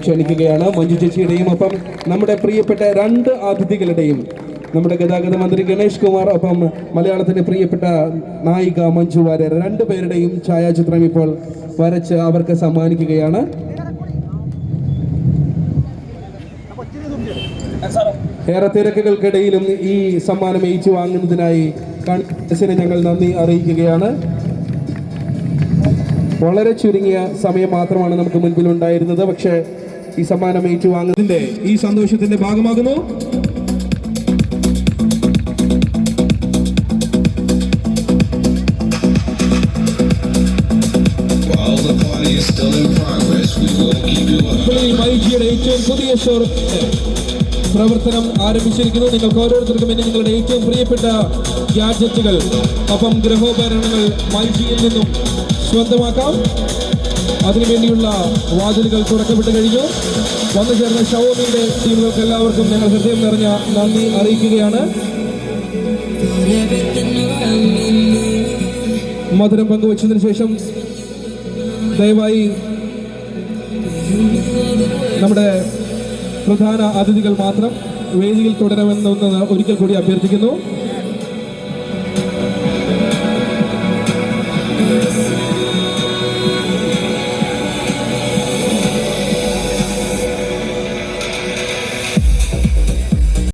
ക്ഷണിക്കുകയാണ് മഞ്ജു ചേച്ചിയുടെയും ഒപ്പം നമ്മുടെ പ്രിയപ്പെട്ട രണ്ട് അതിഥികളുടെയും. നമ്മുടെ ഗതാഗത മന്ത്രി ഗണേഷ് കുമാർ ഒപ്പം മലയാളത്തിന്റെ പ്രിയപ്പെട്ട നായിക മഞ്ജു വാര്യർ രണ്ടുപേരുടെയും ഛായാചിത്രം ഇപ്പോൾ വരച്ച് അവർക്ക് സമ്മാനിക്കുകയാണ്. ഏറെ തിരക്കുകൾക്കിടയിലും ഈ സമ്മാനം ഏച്ചു വാങ്ങുന്നതിനായി കൺസിന് ഞങ്ങൾ നന്ദി അറിയിക്കുകയാണ്. വളരെ ചുരുങ്ങിയ സമയം മാത്രമാണ് നമുക്ക് മുൻപിൽ ഉണ്ടായിരുന്നത്. പക്ഷേ ഈ സമ്മാനം ഏറ്റുവാങ്ങുന്നതിന്റെ ഈ സന്തോഷത്തിന്റെ ഭാഗമാകുന്നു. ഏറ്റവും പുതിയ പ്രവർത്തനം ആരംഭിച്ചിരിക്കുന്നു. നിങ്ങൾക്ക് ഓരോരുത്തർക്കും ഇനി നിങ്ങളുടെ ഏറ്റവും പ്രിയപ്പെട്ട ഗാഡ്ജറ്റുകൾ ഒപ്പം ഗൃഹോപകരണങ്ങൾ മൈജിയിൽ നിന്നും സ്വന്തമാക്കാം. അതിനുവേണ്ടിയുള്ള വാതിലുകൾ തുറക്കപ്പെട്ട് കഴിഞ്ഞു. വന്നു ചേർന്ന ഷവോമിയുടെ ടീമുകൾക്ക് എല്ലാവർക്കും ഞങ്ങൾ ഹൃദയം നിറഞ്ഞ നന്ദി അറിയിക്കുകയാണ്. മധുരം പങ്കുവച്ചതിന് ശേഷം ദയവായി നമ്മുടെ പ്രധാന അതിഥികൾ മാത്രം വേദിയിൽ തുടരണമെന്നൊന്ന് ഒരിക്കൽ കൂടി അഭ്യർത്ഥിക്കുന്നു.